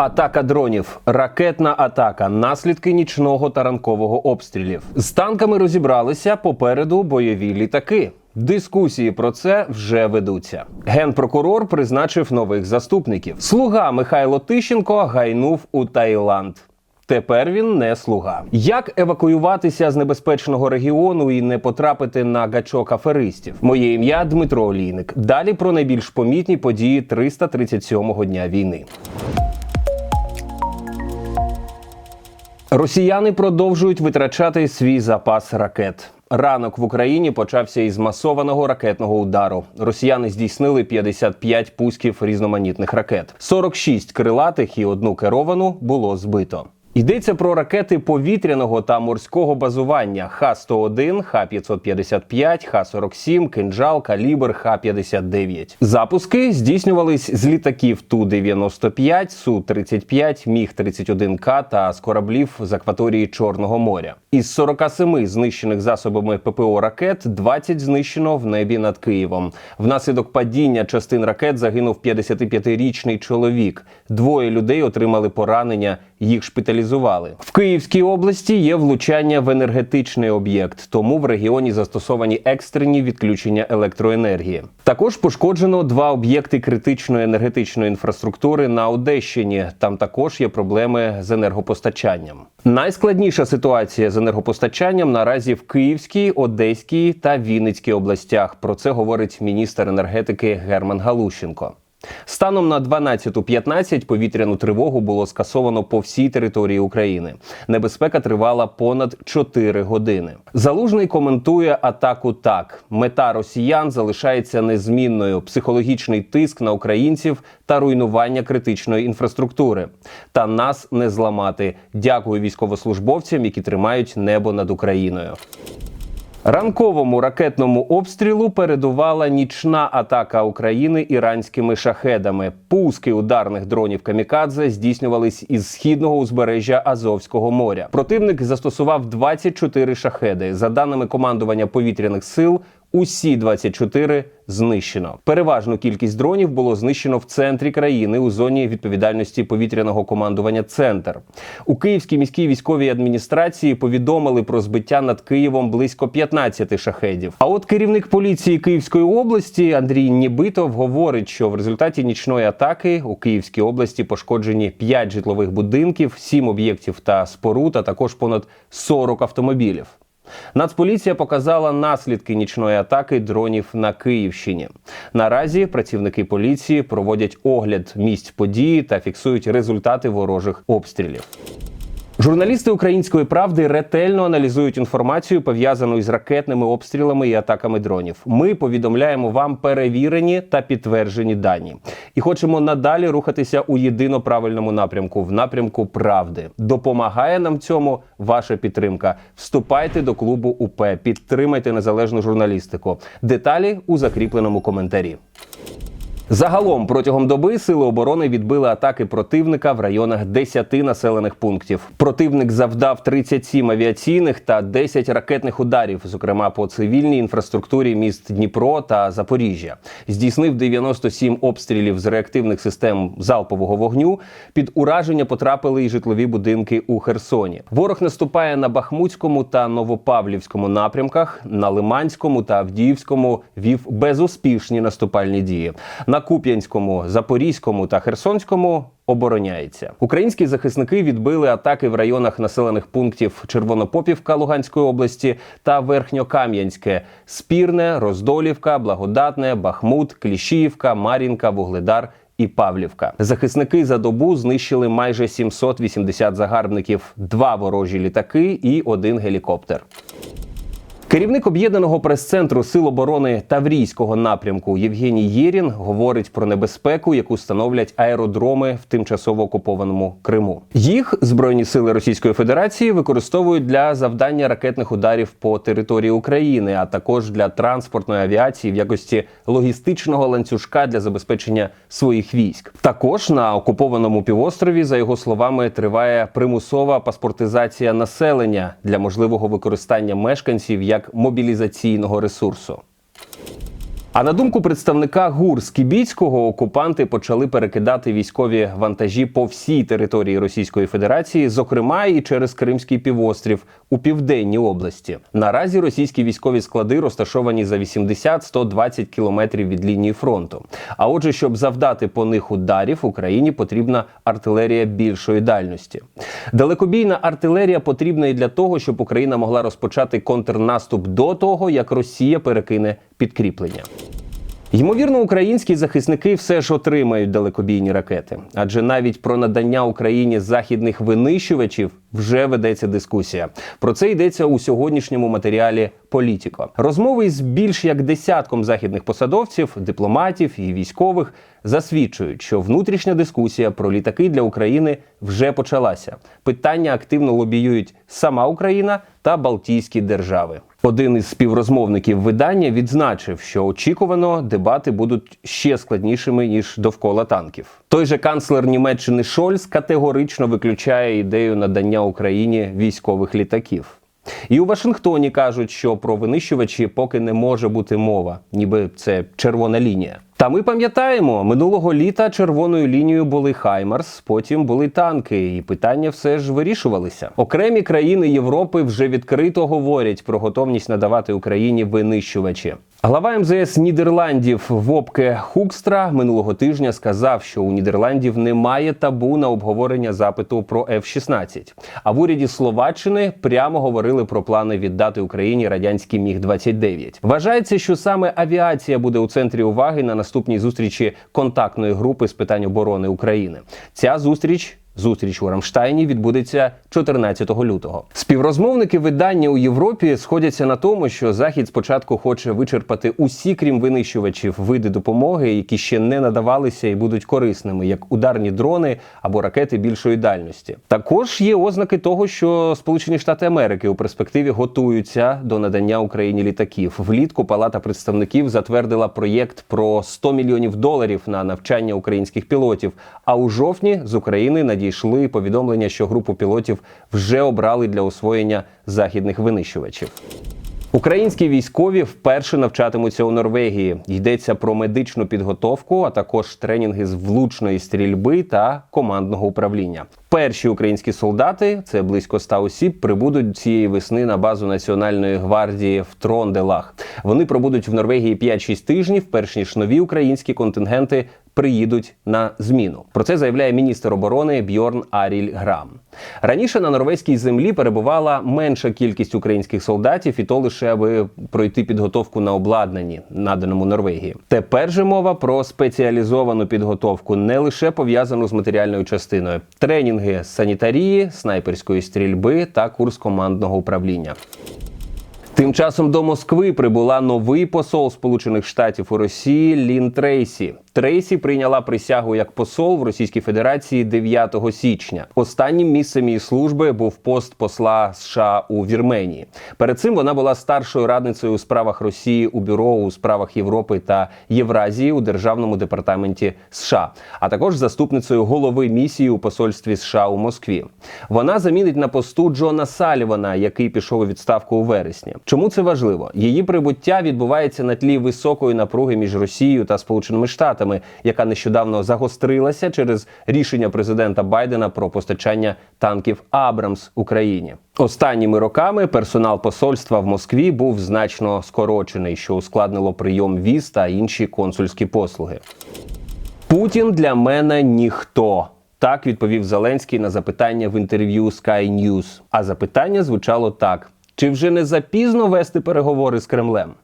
Атака дронів, ракетна атака, наслідки нічного та ранкового обстрілів. З танками розібралися попереду бойові літаки. Дискусії про це вже ведуться. Генпрокурор призначив нових заступників. Слуга Михайло Тищенко гайнув у Таїланд. Тепер він не слуга. Як евакуюватися з небезпечного регіону і не потрапити на гачок аферистів? Моє ім'я Дмитро Олійник. Далі про найбільш помітні події 337-го дня війни. Росіяни продовжують витрачати свій запас ракет. Ранок в Україні почався із масованого ракетного удару. Росіяни здійснили 55 пусків різноманітних ракет. 46 крилатих і одну керовану було збито. Йдеться про ракети повітряного та морського базування Х-101, Х-555, Х-47, кинджал, калібр, Х-59. Запуски здійснювались з літаків Ту-95, Су-35, Міг-31К та з кораблів з акваторії Чорного моря. Із 47 знищених засобами ППО ракет 20 знищено в небі над Києвом. Внаслідок падіння частин ракет загинув 55-річний чоловік. Двоє людей отримали поранення. Їх шпиталізували в Київській області. Є влучання в енергетичний об'єкт, тому в регіоні застосовані екстрені відключення електроенергії. Також пошкоджено два об'єкти критичної енергетичної інфраструктури на Одещині. Там також є проблеми з енергопостачанням. Найскладніша ситуація з енергопостачанням наразі в Київській, Одеській та Вінницькій областях. Про це говорить міністр енергетики Герман Галущенко. Станом на 12.15 повітряну тривогу було скасовано по всій території України. Небезпека тривала понад 4 години. Залужний коментує атаку так: мета росіян залишається незмінною: психологічний тиск на українців та руйнування критичної інфраструктури. Та нас не зламати. Дякую військовослужбовцям, які тримають небо над Україною. Ранковому ракетному обстрілу передувала нічна атака України іранськими шахедами. Пуски ударних дронів камікадзе здійснювались із східного узбережжя Азовського моря. Противник застосував 24 шахеди. За даними командування повітряних сил, Усі 24 знищено. Переважну кількість дронів було знищено в центрі країни у зоні відповідальності повітряного командування. Центр у Київській міській військовій адміністрації повідомили про збиття над Києвом близько 15 шахедів. А от керівник поліції Київської області Андрій Нібитов говорить, що в результаті нічної атаки у Київській області пошкоджені 5 житлових будинків, 7 об'єктів та споруд, а також понад 40 автомобілів. Нацполіція показала наслідки нічної атаки дронів на Київщині. Наразі працівники поліції проводять огляд місць події та фіксують результати ворожих обстрілів. Журналісти української правди ретельно аналізують інформацію, пов'язану із ракетними обстрілами і атаками дронів. Ми повідомляємо вам перевірені та підтверджені дані, і хочемо надалі рухатися у єдино правильному напрямку в напрямку правди. Допомагає нам цьому ваша підтримка. Вступайте до клубу УП, підтримайте незалежну журналістику. Деталі у закріпленому коментарі. Загалом протягом доби сили оборони відбили атаки противника в районах 10 населених пунктів. Противник завдав 37 авіаційних та 10 ракетних ударів, зокрема по цивільній інфраструктурі міст Дніпро та Запоріжжя. Здійснив 97 обстрілів з реактивних систем залпового вогню. Під ураження потрапили й житлові будинки у Херсоні. Ворог наступає на Бахмутському та Новопавлівському напрямках, на Лиманському та Авдіївському вів безуспішні наступальні дії. На Куп'янському, Запорізькому та Херсонському обороняється. Українські захисники відбили атаки в районах населених пунктів Червонопопівка Луганської області та Верхньокам'янське, Спірне, Роздолівка, Благодатне, Бахмут, Кліщіївка, Мар'їнка, Вугледар. І Павлівка захисники за добу знищили майже 780 загарбників, два ворожі літаки і один гелікоптер. Керівник об'єднаного прес-центру Сил оборони Таврійського напрямку Євгеній Єрін говорить про небезпеку, яку становлять аеродроми в тимчасово окупованому Криму. Їх збройні сили Російської Федерації використовують для завдання ракетних ударів по території України, а також для транспортної авіації в якості логістичного ланцюжка для забезпечення своїх військ. Також на окупованому півострові, за його словами, триває примусова паспортизація населення для можливого використання мешканців як як мобілізаційного ресурсу. А на думку представника ГУР Скібіцького, окупанти почали перекидати військові вантажі по всій території Російської Федерації, зокрема і через Кримський півострів у південній області. Наразі російські військові склади розташовані за 80-120 кілометрів від лінії фронту. А отже, щоб завдати по них ударів, Україні потрібна артилерія більшої дальності. Далекобійна артилерія потрібна і для того, щоб Україна могла розпочати контрнаступ до того, як Росія перекине підкріплення. Ймовірно, українські захисники все ж отримають далекобійні ракети, адже навіть про надання Україні західних винищувачів вже ведеться дискусія. Про це йдеться у сьогоднішньому матеріалі Політіко. Розмови із більш як десятком західних посадовців, дипломатів і військових засвідчують, що внутрішня дискусія про літаки для України вже почалася. Питання активно лобіюють сама Україна та Балтійські держави. Один із співрозмовників видання відзначив, що очікувано дебати будуть ще складнішими ніж довкола танків. Той же канцлер Німеччини Шольц категорично виключає ідею надання Україні військових літаків. І у Вашингтоні кажуть, що про винищувачі поки не може бути мова, ніби це червона лінія. Та ми пам'ятаємо, минулого літа червоною лінією були Хаймарс, потім були танки, і питання все ж вирішувалися. Окремі країни Європи вже відкрито говорять про готовність надавати Україні винищувачі. Глава МЗС Нідерландів Вопке Хукстра минулого тижня сказав, що у Нідерландів немає табу на обговорення запиту про F-16. А в уряді Словаччини прямо говорили про плани віддати Україні радянський міг 29 Вважається, що саме авіація буде у центрі уваги на наступній зустрічі контактної групи з питань оборони України. Ця зустріч. Зустріч у Рамштайні відбудеться 14 лютого. Співрозмовники видання у Європі сходяться на тому, що Захід спочатку хоче вичерпати усі, крім винищувачів, види допомоги, які ще не надавалися і будуть корисними, як ударні дрони або ракети більшої дальності. Також є ознаки того, що Сполучені Штати Америки у перспективі готуються до надання Україні літаків. Влітку Палата представників затвердила проєкт про 100 мільйонів доларів на навчання українських пілотів. А у жовтні з України надійшли повідомлення, що групу пілотів вже обрали для освоєння західних винищувачів. Українські військові вперше навчатимуться у Норвегії. Йдеться про медичну підготовку, а також тренінги з влучної стрільби та командного управління. Перші українські солдати, це близько 100 осіб, прибудуть цієї весни на базу Національної гвардії в Тронделах. Вони пробудуть в Норвегії 5-6 тижнів, перш ніж нові українські контингенти приїдуть на зміну. Про це заявляє міністр оборони Бьорн Аріль Грам. Раніше на норвезькій землі перебувала менша кількість українських солдатів, і то лише аби пройти підготовку на обладнанні, наданому Норвегії. Тепер же мова про спеціалізовану підготовку, не лише пов'язану з матеріальною частиною, тренінги санітарії, снайперської стрільби та курс командного управління. Тим часом до Москви прибула новий посол Сполучених Штатів у Росії Лін Трейсі. Трейсі прийняла присягу як посол в Російській Федерації 9 січня. Останнім місцем її служби був пост посла США у Вірменії. Перед цим вона була старшою радницею у справах Росії у бюро у справах Європи та Євразії у державному департаменті США, а також заступницею голови місії у посольстві США у Москві. Вона замінить на посту Джона Салівана, який пішов у відставку у вересні. Чому це важливо? Її прибуття відбувається на тлі високої напруги між Росією та Сполученими Штатами, яка нещодавно загострилася через рішення президента Байдена про постачання танків Абрамс Україні. Останніми роками персонал посольства в Москві був значно скорочений, що ускладнило прийом віз та інші консульські послуги. Путін для мене ніхто. Так відповів Зеленський на запитання в інтерв'ю Sky News. А запитання звучало так: чи вже не запізно вести переговори з Кремлем?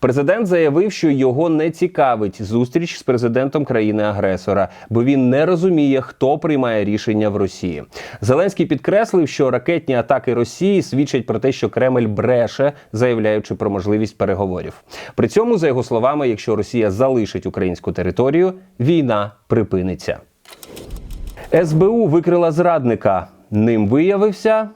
Президент заявив, що його не цікавить зустріч з президентом країни-агресора, бо він не розуміє, хто приймає рішення в Росії. Зеленський підкреслив, що ракетні атаки Росії свідчать про те, що Кремль бреше, заявляючи про можливість переговорів. При цьому, за його словами, якщо Росія залишить українську територію, війна припиниться. СБУ викрила зрадника. Ним виявився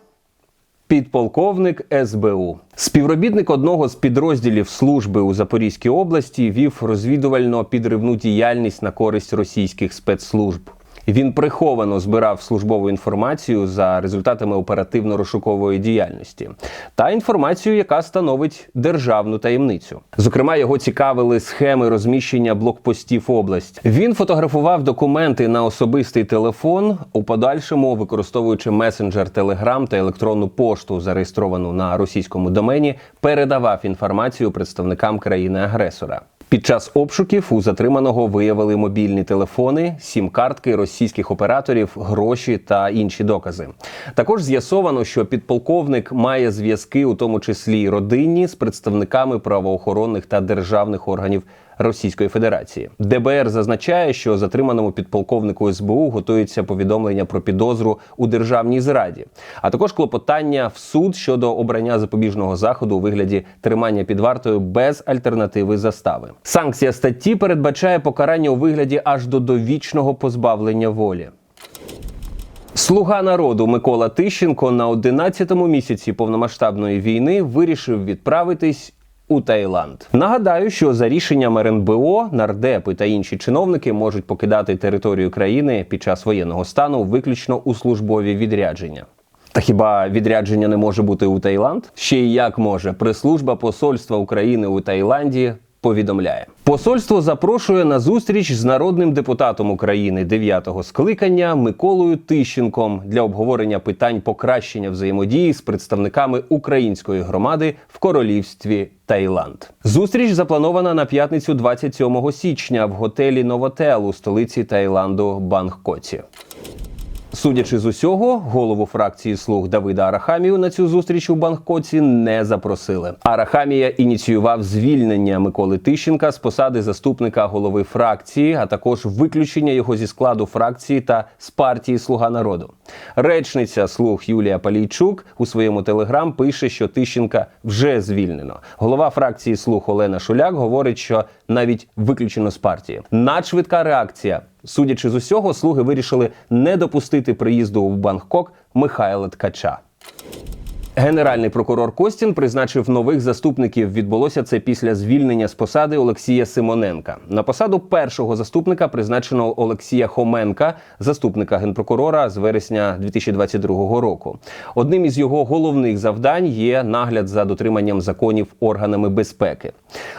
підполковник СБУ. Співробітник одного з підрозділів служби у Запорізькій області вів розвідувально підривну діяльність на користь російських спецслужб. Він приховано збирав службову інформацію за результатами оперативно-розшукової діяльності та інформацію, яка становить державну таємницю. Зокрема, його цікавили схеми розміщення блокпостів область. Він фотографував документи на особистий телефон, у подальшому використовуючи месенджер Telegram та електронну пошту, зареєстровану на російському домені, передавав інформацію представникам країни-агресора. Під час обшуків у затриманого виявили мобільні телефони, сім-картки російських операторів, гроші та інші докази. Також з'ясовано, що підполковник має зв'язки, у тому числі родинні, з представниками правоохоронних та державних органів Російської Федерації. ДБР зазначає, що затриманому підполковнику СБУ готується повідомлення про підозру у державній зраді, а також клопотання в суд щодо обрання запобіжного заходу у вигляді тримання під вартою без альтернативи застави. Санкція статті передбачає покарання у вигляді аж до довічного позбавлення волі. Слуга народу Микола Тищенко на 11-му місяці повномасштабної війни вирішив відправитись у Таїланд. Нагадаю, що за рішенням РНБО нардепи та інші чиновники можуть покидати територію країни під час воєнного стану виключно у службові відрядження. Та хіба відрядження не може бути у Таїланд? Ще й як може прес-служба посольства України у Таїланді повідомляє. Посольство запрошує на зустріч з народним депутатом України 9-го скликання Миколою Тищенком для обговорення питань покращення взаємодії з представниками української громади в королівстві Таїланд. Зустріч запланована на п'ятницю 27 січня в готелі Новотел у столиці Таїланду Бангкоці. Судячи з усього, голову фракції слуг Давида Арахамію на цю зустріч у Бангкоці не запросили. Арахамія ініціював звільнення Миколи Тищенка з посади заступника голови фракції, а також виключення його зі складу фракції та з партії Слуга народу. Речниця слуг Юлія Палійчук у своєму телеграм пише, що Тищенка вже звільнено. Голова фракції слуг Олена Шуляк говорить, що навіть виключено з партії. Надшвидка реакція. Судячи з усього, слуги вирішили не допустити приїзду в Бангкок Михайла Ткача. Генеральний прокурор Костін призначив нових заступників. Відбулося це після звільнення з посади Олексія Симоненка. На посаду першого заступника призначено Олексія Хоменка, заступника генпрокурора з вересня 2022 року. Одним із його головних завдань є нагляд за дотриманням законів органами безпеки.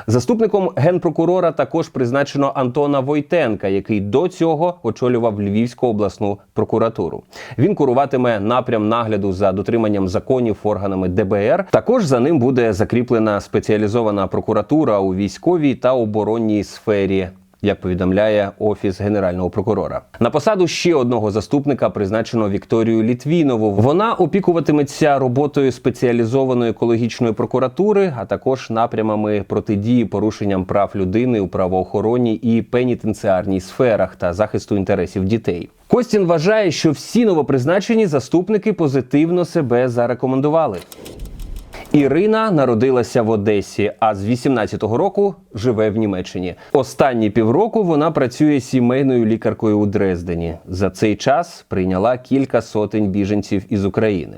Заступником генпрокурора також призначено Антона Войтенка, який до цього очолював Львівську обласну прокуратуру. Він куруватиме напрям нагляду за дотриманням законів органами ДБР. Також за ним буде закріплена спеціалізована прокуратура у військовій та оборонній сфері. Як повідомляє офіс генерального прокурора, на посаду ще одного заступника призначено Вікторію Літвінову. Вона опікуватиметься роботою спеціалізованої екологічної прокуратури, а також напрямами протидії порушенням прав людини у правоохоронній і пенітенціарній сферах та захисту інтересів дітей. Костін вважає, що всі новопризначені заступники позитивно себе зарекомендували. Ірина народилася в Одесі, а з 18-го року живе в Німеччині. Останні півроку вона працює сімейною лікаркою у Дрездені. За цей час прийняла кілька сотень біженців із України.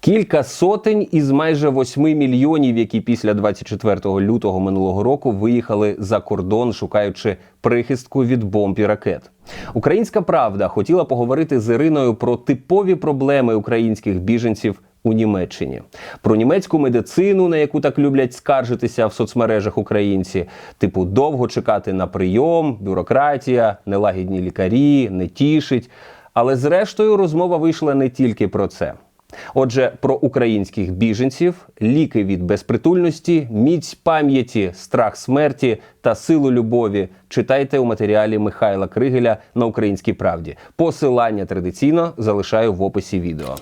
Кілька сотень із майже 8 мільйонів, які після 24 лютого минулого року виїхали за кордон, шукаючи прихистку від бомб і ракет. Українська правда хотіла поговорити з Іриною про типові проблеми українських біженців у Німеччині, про німецьку медицину, на яку так люблять скаржитися в соцмережах українці, типу довго чекати на прийом, бюрократія, нелагідні лікарі, не тішить. Але зрештою розмова вийшла не тільки про це. Отже, про українських біженців, ліки від безпритульності, міць пам'яті, страх смерті та силу любові читайте у матеріалі Михайла Кригеля на Українській правді. Посилання традиційно залишаю в описі відео.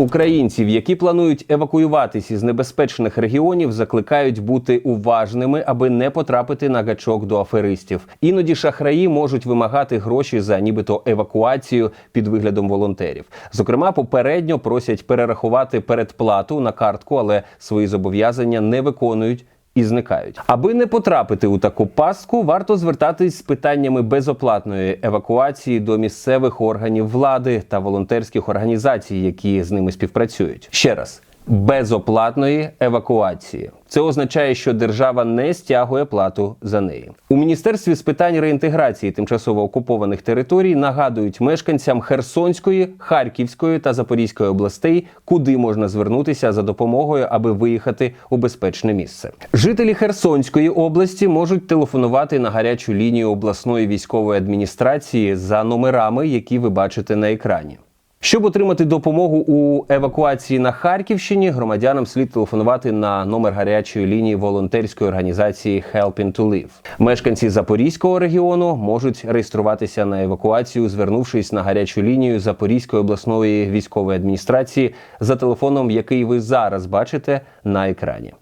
Українців, які планують евакуюватись із небезпечних регіонів, закликають бути уважними, аби не потрапити на гачок до аферистів. Іноді шахраї можуть вимагати гроші за нібито евакуацію під виглядом волонтерів. Зокрема, попередньо просять перерахувати передплату на картку, але свої зобов'язання не виконують. І зникають, аби не потрапити у таку пастку, варто звертатись з питаннями безоплатної евакуації до місцевих органів влади та волонтерських організацій, які з ними співпрацюють. Ще раз. Безоплатної евакуації. Це означає, що держава не стягує плату за неї. У міністерстві з питань реінтеграції тимчасово окупованих територій нагадують мешканцям Херсонської, Харківської та Запорізької областей, куди можна звернутися за допомогою, аби виїхати у безпечне місце. Жителі Херсонської області можуть телефонувати на гарячу лінію обласної військової адміністрації за номерами, які ви бачите на екрані. Щоб отримати допомогу у евакуації на Харківщині, громадянам слід телефонувати на номер гарячої лінії волонтерської організації Helping to Live. Мешканці Запорізького регіону можуть реєструватися на евакуацію, звернувшись на гарячу лінію Запорізької обласної військової адміністрації за телефоном, який ви зараз бачите на екрані.